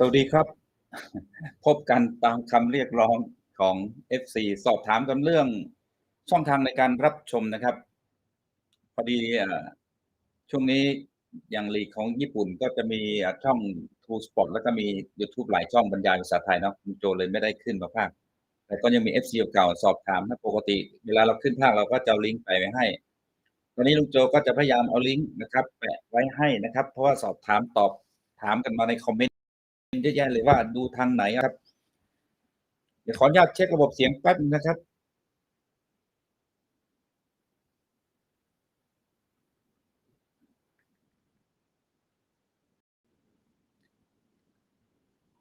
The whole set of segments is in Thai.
สวัสดีครับ พบกันตามคำเรียกร้องของ FC สอบถามกันเรื่องช่องทางในการรับชมนะครับ พอดีช่วงนี้อย่างลีกของญี่ปุ่นก็จะมีช่อง True Sport แล้วก็มี YouTube หลายช่องบรรยายภาษาไทยเนาะคุณโจเลยไม่ได้ขึ้นมาภาค แต่ก็ยังมี FC เก่าสอบถามนะปกติ เวลาเราขึ้นภาคเราก็จะลิงก์ไปไว้ให้ตอนนี้ลุงโจก็จะพยายามเอาลิงก์นะครับแปะไว้ให้นะครับ เพราะว่าสอบถามตอบถามกันมาในคอมเมนต์ เยอะแยะเลยว่าดูทางไหนครับ เดี๋ยวขออนุญาตเช็คระบบเสียงแป๊บนะครับ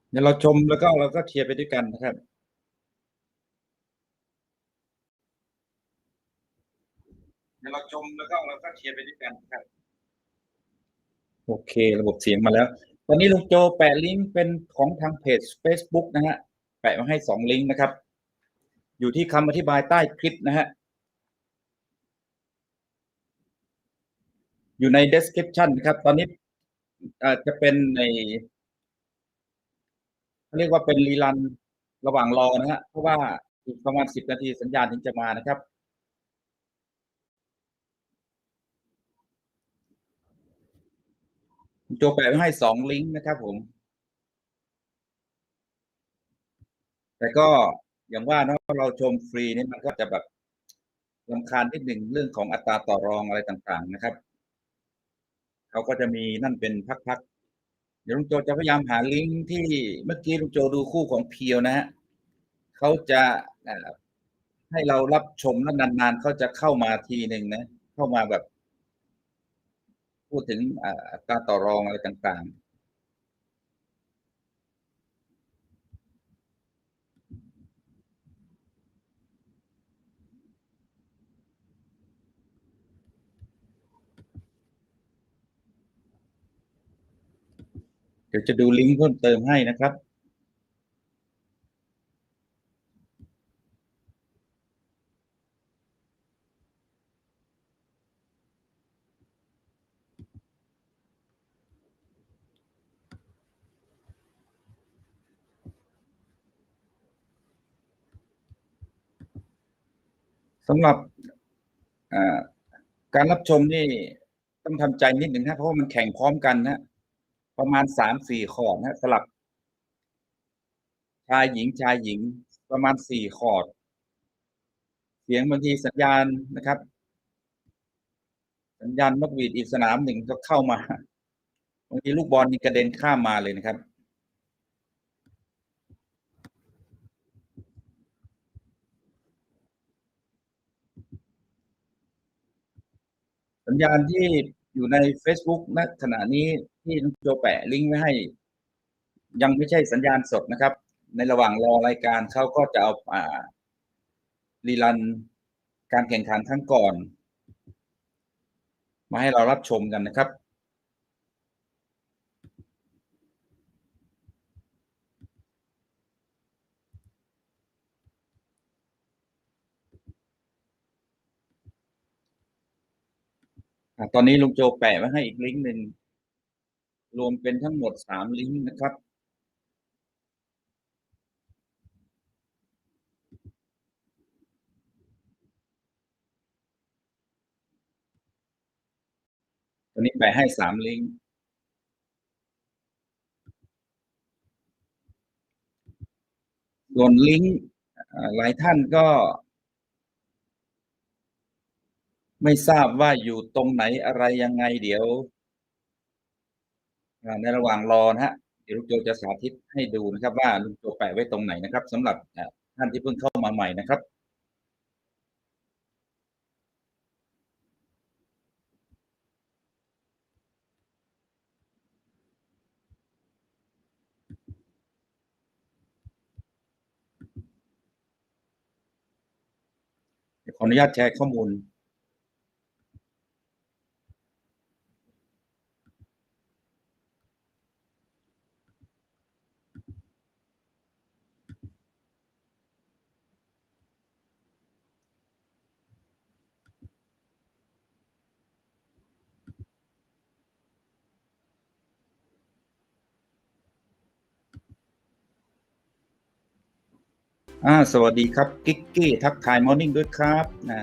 เดี๋ยวเราชมแล้วก็เราก็เชียร์ไปด้วยกันนะครับเดี๋ยวเราชมแล้วก็เราก็เชียร์ไปด้วยกันครับ โอเค ระบบเสียงมาแล้ว ตอนนี้ลุงโจแปะลิงก์เป็นของทางเพจ Facebook นะฮะ แปะมาให้สองลิงก์นะครับ อยู่ที่คำอธิบายใต้คลิปนะฮะ อยู่ใน description นะครับ ตอนนี้อ่อจะเป็นในเขาเรียกว่าเป็นรีลันระหว่างรอนะฮะ เพราะว่าอีกประมาณสิบนาทีสัญญาณถึงจะมานะครับ โจแปะไว้ให้สองลิงก์นะครับผม แต่ก็อย่างว่าเนาะเราชมฟรีนี่มันก็จะแบบลำคาญนิดหนึ่งเรื่องของอัตราต่อรองอะไรต่างๆนะครับ เขาก็จะมีนั่นเป็นพักๆ เดี๋ยวลุงโจจะพยายามหาลิงก์ที่เมื่อกี้ลุงโจดูคู่ของเพียวนะฮะเขาจะให้เรารับชมแล้วนานๆเขาจะเข้ามาทีหนึ่งนะ เข้ามาแบบ พูดถึงอัตราต่อรองอะไรต่าง ๆเดี๋ยวจะดูลิงก์เพิ่มเติมให้นะครับ สำหรับการรับชมนี่ต้องทำใจนิดหนึ่งนะเพราะว่ามันแข่งพร้อมกันนะประมาณสามสี่คอร์ดนะสลับ ชายหญิงชายหญิง ประมาณสี่คอร์ดเสียงบางทีสัญญาณนะครับ สัญญาณนกหวีดอีกสนามหนึ่งก็เข้ามาบางทีลูกบอลนี่กระเด็นข้ามมาเลยนะครับ สัญญาณที่อยู่ใน Facebook ณขณะนี้ที่น้องโจแปะลิงก์ไว้ให้ ยังไม่ใช่สัญญาณสดนะครับ ในระหว่างรอรายการเขาก็จะเอาอ่ารีลันการแข่งขันครั้งก่อน มาให้เรารับชมกันนะครับ อะตอนนี้ลุงโจแปะไว้ให้อีกลิงก์หนึ่ง รวมเป็นทั้งหมดสามลิงก์นะครับ ตอนนี้แปะให้สามลิงก์ส่วนลิงก์หลายท่านก็ ไม่ทราบว่าอยู่ตรงไหนอะไรยังไงเดี๋ยวในระหว่างรอนะฮะเดี๋ยวลุงโจจะสาธิตให้ดูนะครับ ว่าลุงโจแปะไว้ตรงไหนนะครับสำหรับท่านที่เพิ่งเข้ามาใหม่นะครับขออนุญาตแชร์ข้อมูล อ่าสวัสดีครับกิกกี้ทักทายมอร์นิ่งด้วยครับอา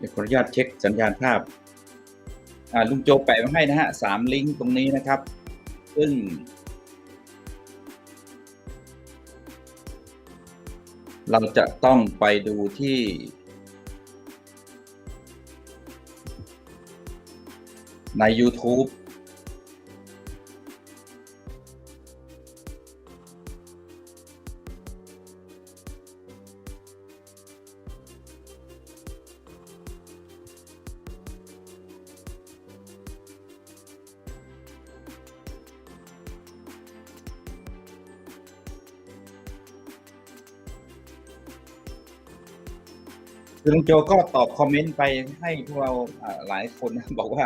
เดี๋ยวขออนุญาตเช็คสัญญาณภาพอ่าลุงโจแปะไว้ให้นะฮะสามลิงก์ตรงนี้นะครับ ซึ่ง เราจะต้องไปดูที่ ในยู คือลุงโจก็ตอบคอมเมนต์ไปให้พวกเราหลายคนนะบอกว่า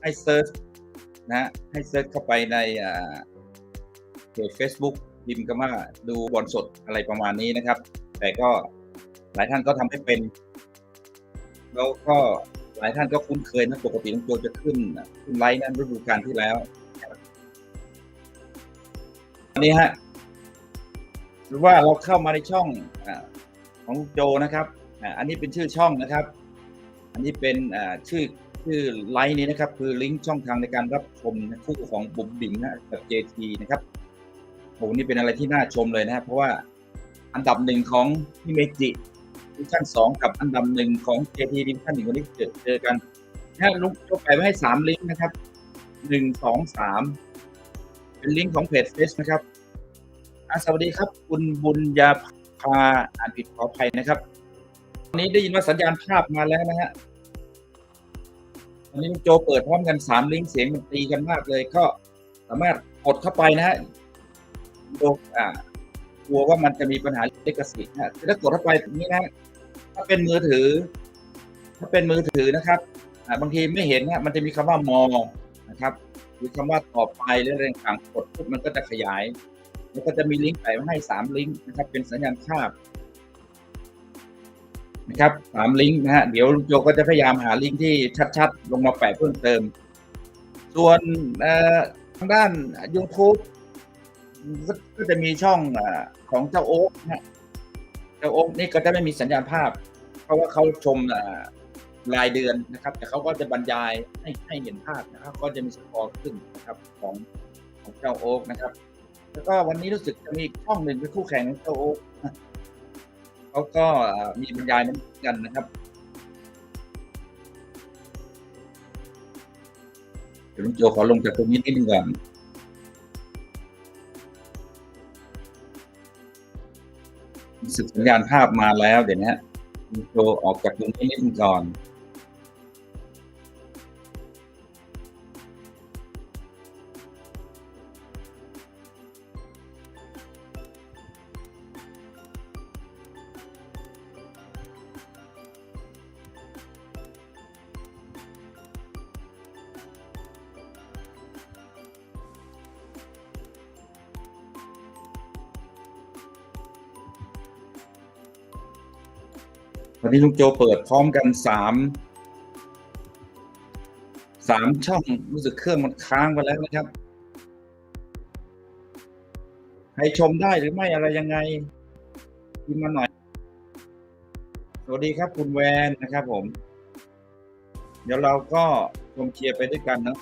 ให้เซิร์ชนะให้เซิร์ชเข้าไปในเพจเฟซบุ๊กพิมพ์คำว่าดูบอลสดอะไรประมาณนี้นะครับ แต่ก็หลายท่านก็ทำไม่เป็น แล้วก็หลายท่านก็คุ้นเคยนะปกติลุงโจจะขึ้นขึ้นไลฟ์นั้นฤดูกาลที่แล้วอันนี้ฮะหรือว่าเราเข้ามาในช่องอของลุงโจนะครับ อันนี้เป็นชื่อช่องนะครับ อันนี้เป็นชื่อชื่อไลฟ์นี้นะครับ คือลิงก์ช่องทางในการรับชมคู่ของบุ๋มบิ๋มนะกับ JT นะครับโอ้นี่เป็นอะไรที่น่าชมเลยนะครับเพราะว่าอันดับ1ของพี่เมจิดิชั่น2กับอันดับ1ของ JT ดิวิชั่น1วันนี้เจอเจอกันนะลุงโจแปไว้ให้3ลิงก์นะครับ1 2 3เป็นลิงก์ของเพจเฟซนะครับอาสวัสดีครับ คุณบุญญาภาอ่านผิดขออภัยนะครับ ตอนนี้ได้ยินว่าสัญญาณภาพมาแล้วนะครับตอนนี้ลุงโจเปิดพร้อมกัน3ลิงก์เสียงมันตีกันมากเลย ก็สามารถกดเข้าไปนะครับโดอ่ากลัวว่ามันจะมีปัญหาลิขสิทธิ์นะถ้ากดเข้าไปตรงนี้นะถ้าเป็นมือถือ ถ้าเป็นมือถือนะครับบางทีไม่เห็นนะมันจะมีคำว่า more นะครับหรือคำว่าต่อไปหรืออะไรต่างกดปุ๊บมันก็จะขยาย แล้วก็จะมีลิงก์แปะไว้ให้3ลิงก์นะครับ เป็นสัญญาณภาพ นะครับ3ลิงก์นะครับเดี๋ยวลุงโจก็จะพยายามหาลิงก์ที่ชัดๆ ลงมาแปะเพิ่มเติม ส่วนทางด้านอ่ายูทูบก็จะมีช่องอของเจ้าโอ๊คนะเจ้าโอ๊คนี่ก็จะไม่มีสัญญาณภาพ เพราะว่าเขาชมอ่ารายเดือนนะครับ แต่เขาก็จะบรรยายให้ให้เห็นภาพนะครับ ก็จะมีสกอร์ขึ้นนะครับของของเจ้าโอ๊คนะครับ แล้วก็วันนี้รู้สึกจะมีช่องหนึ่งเป็นคู่แข่งของเจ้าโอ๊คนะ เขาก็มีบรรยายเหมือนกันนะครับเดี๋ยวลุงโจขอลงจากตรงนี้นิดหนึ่งก่อนสึกสัญญาณภาพมาแล้วเดี๋ยวนี้ลุงโจออกจากตรงนี้นิดหนึ่งก่อน วันนี้ลุงโจเปิดพร้อมกัน3 3ช่องรู้สึกเครื่องมันค้างไปแล้วนะครับ ใครชมได้หรือไม่อะไรยังไงพิมพ์มาหน่อย สวัสดีครับคุณแวนนะครับผม เดี๋ยวเราก็ชมเชียร์ไปด้วยกันเนาะ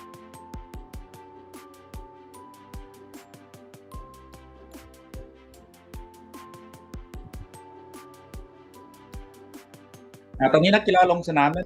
อ่าตอนนี้นักกีฬาลงสนามแล้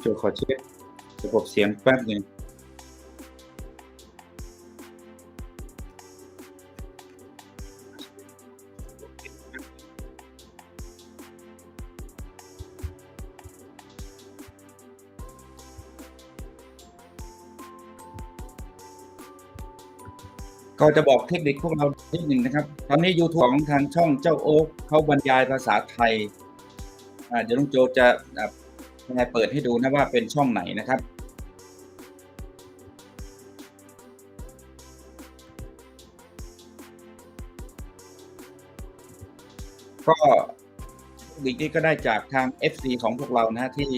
เดี๋ยวขอเช็คระบบเสียงแป๊บหนึ่ง ก็จะบอกเทคนิคพวกเรานิดหนึ่งนะครับ ตอนนี้ YouTube ของทางช่องเจ้าโอ๊คเขาบรรยายภาษาไทยเดี๋ยวลุงโจจะยังไงเปิดให้ดูนะว่าเป็นช่องไหนนะครับ ก็ดีนี้ก็ได้จากทาง FC ของพวกเรานะที่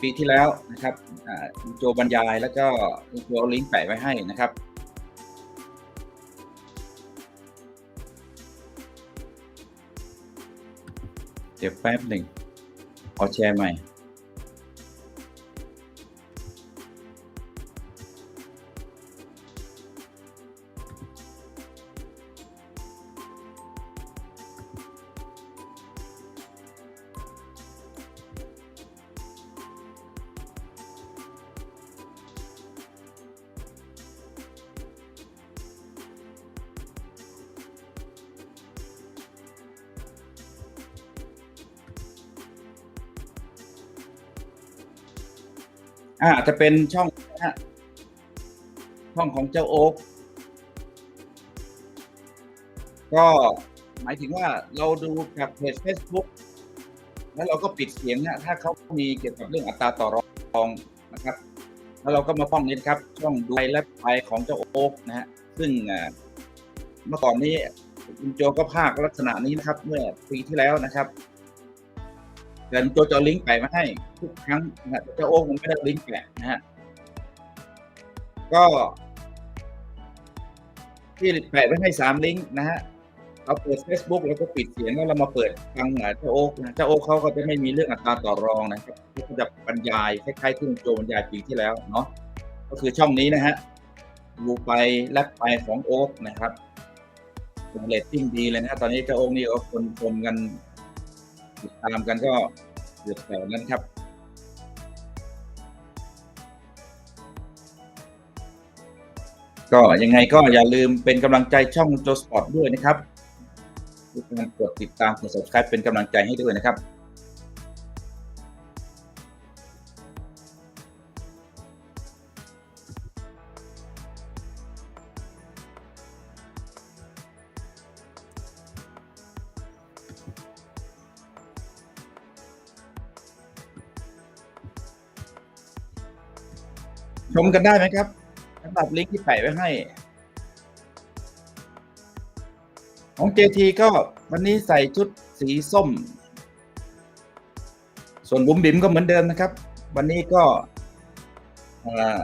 ปีที่แล้วนะครับลุงโจบรรยายแล้วก็ลุงโจลิงก์แปะไว้ให้นะครับ เดี๋ยวแป๊บหนึ่งขอแชร์ใหม่ อ่าจะเป็นช่องนะฮะช่องของเจ้าโอ๊กก็หมายถึงว่าเราดูกับเพจ Facebook แล้วเราก็ปิดเสียงนะถ้าเขามีเกี่ยวกับเรื่องอัตราต่อรองนะครับ แล้วเราก็มาป้องนี้ครับ ช่องดูไลฟ์และไปของเจ้าโอ๊กนะฮะซึ่งอ่าเมื่อก่อนนี้คุณโจก็ภาคลักษณะนี้นะครับ เมื่อปีที่แล้วนะครับ เดี๋ยวโจจะลิงก์ไปมาให้ทุกครั้งนะเจ้าโอ๊กมันไม่ได้ลิงก์แปะนะฮะก็ที่แปะไว้ให้สามลิงก์นะฮะเราเปิด Facebook แล้วก็ปิดเสียงแล้วเรามาเปิดฟังอ่าเจ้าโอ๊กนะเจ้าโอ๊กเขาก็จะไม่มีเรื่องอัตราต่อรองนะครับเขาจะบรรยายคล้ายๆที่โจบรรยายปีที่แล้วเนาะก็คือช่องนี้นะฮะดูไปแลกไปของโอ๊กนะครับเรตติ้งดีเลยนะฮะตอนนี้เจ้าโอ๊กนี่ก็คนชมกัน ติดตามกันก็เดือดแสนนั้นครับก็ยังไงก็อย่าลืมเป็นกำลังใจช่องโจสปอร์ตด้วยนะครับการกดติดตามกด subscribe เป็นกำลังใจให้ด้วยนะครับ ชมกันได้ไหมครับสำหรับลิงก์ที่แปะไว้ให้ ของ JT ก็วันนี้ใส่ชุดสีส้ม ส่วนบุ๋มบิ๋มก็เหมือนเดิมนะครับ วันนี้ก็อ่า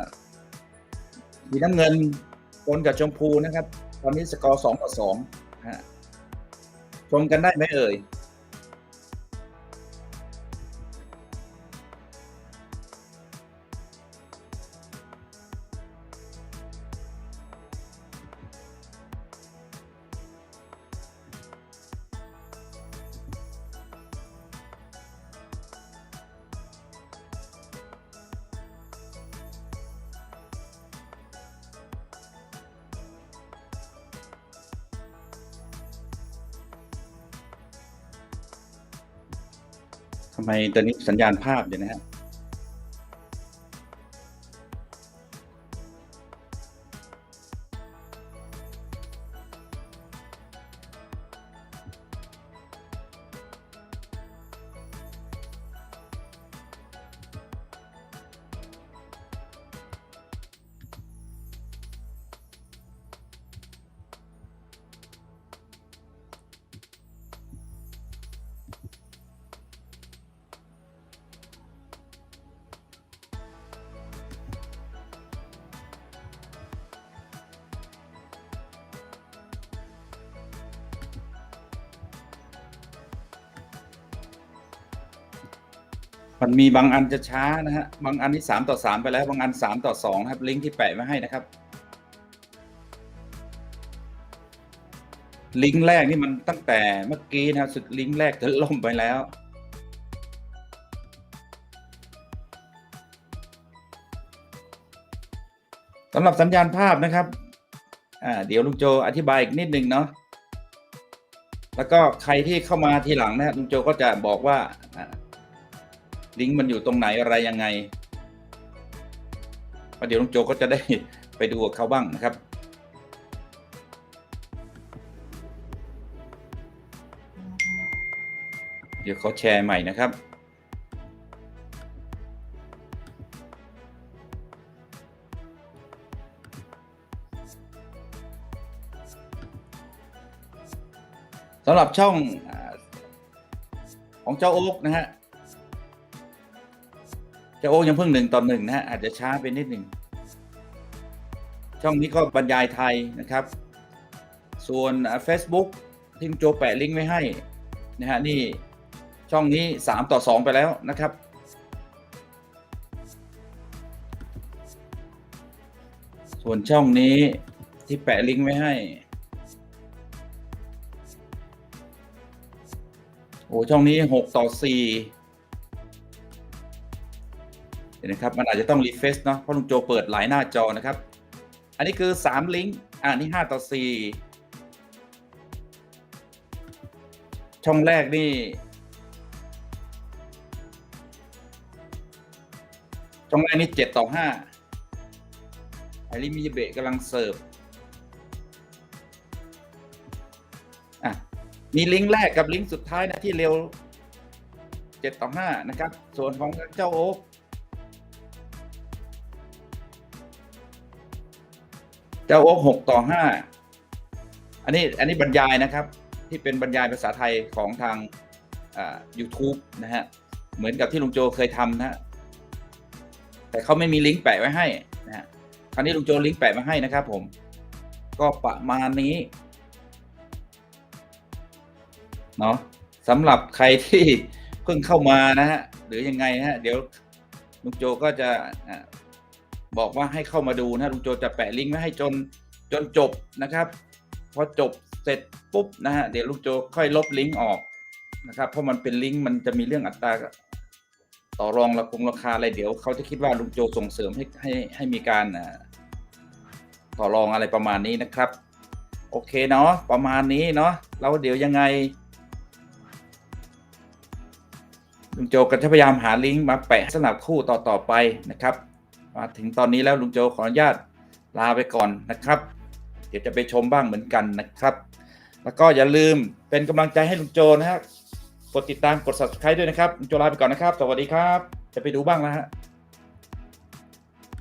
สีน้ำเงินปนกับชมพูนะครับ ตอนนี้สกอร์สองต่อสองชมกันได้ไหมเอ่ย ตอนนี้สัญญาณภาพเดี๋ยวนะฮะ มันมีบางอันจะช้านะฮะ บางอันนี่สามต่อสามไปแล้ว บางอันสามต่อสองครับ ลิงก์ที่แปะไว้ให้นะครับ ลิงก์แรกนี่มันตั้งแต่เมื่อกี้นะครับสุดลิงก์แรกเธอล่มไปแล้ว สำหรับสัญญาณภาพนะครับ อ่า เดี๋ยวลุงโจอธิบายอีกนิดนึงเนาะแล้วก็ใครที่เข้ามาทีหลังนะลุงโจก็จะบอกว่า ลิงก์มันอยู่ตรงไหนอะไรยังไงประเดี๋ยวลุงโจก็จะได้ไปดูกับเขาบ้างนะครับ เดี๋ยวเขาแชร์ใหม่นะครับสำหรับช่องของเจ้าโอ๊กนะฮะ เจ้าโอ๊กยังเพิ่งหนึ่งต่อหนึ่งนะฮะอาจจะช้าไปนิดหนึ่ง ช่องนี้ก็บรรยายไทยนะครับ ส่วน Facebook ที่ลุงโจแปะลิงก์ไว้ให้นะฮะนี่ช่องนี้ 3 ต่อ 2 ไปแล้วนะครับ ส่วนช่องนี้ที่แปะลิงก์ไว้ให้ โอ้ช่องนี้ 6 ต่อ 4 นะครับมันอาจจะต้องรีเฟซเนาะเพราะลุงโจเปิดหลายหน้าจอนะครับ อันนี้คือ 3 ลิงก์อ่านี่5ต่อ 4 ช่องแรกนี่ ช่องแรกนี่ 7 ต่อ5ไอริมิเบะกำลังเสิร์ฟอะมีลิงก์แรกกับลิงก์สุดท้ายนะที่เร็ว7ต่อ5นะครับ ส่วนของเจ้าโอ๊ค เจ้าโอ๊ค6ต่อ5อันนี้อันนี้บรรยายนะครับ ที่เป็นบรรยายภาษาไทยของทางอ่า YouTube นะฮะ เหมือนกับที่ลุงโจเคยทำนะฮะ แต่เขาไม่มีลิงก์แปะไว้ให้นะฮะคราวนี้ลุงโจลิงก์แปะมาให้นะครับผม ก็ประมาณนี้เนาะสำหรับใครที่เพิ่งเข้ามานะฮะ หรือยังไงฮะ เดี๋ยวลุงโจก็จะ บอกว่าให้เข้ามาดูนะลุงโจจะแปะลิงก์ไว้ให้จนจนจบนะครับพอจบเสร็จปุ๊บนะฮะเดี๋ยวลุงโจค่อยลบลิงก์ออกนะครับเพราะมันเป็นลิงก์มันจะมีเรื่องอัตราต่อรองราคงราคาอะไรเดี๋ยวเขาจะคิดว่าลุงโจส่งเสริมให้ให้ให้มีการอ่าต่อรองอะไรประมาณนี้นะครับ โอเคเนาะประมาณนี้เนาะแล้วเดี๋ยวยังไงลุงโจก็จะพยายามหาลิงก์มาแปะสำหรับคู่ต่อๆไปนะครับ มาถึงตอนนี้แล้วลุงโจขออนุญาตลาไปก่อนนะครับ เดี๋ยวจะไปชมบ้างเหมือนกันนะครับ แล้วก็อย่าลืมเป็นกำลังใจให้ลุงโจนะฮะกดติดตามกด subscribe ด้วยนะครับลุงโจลาไปก่อนนะครับ สวัสดีครับ จะไปดูบ้างนะฮะ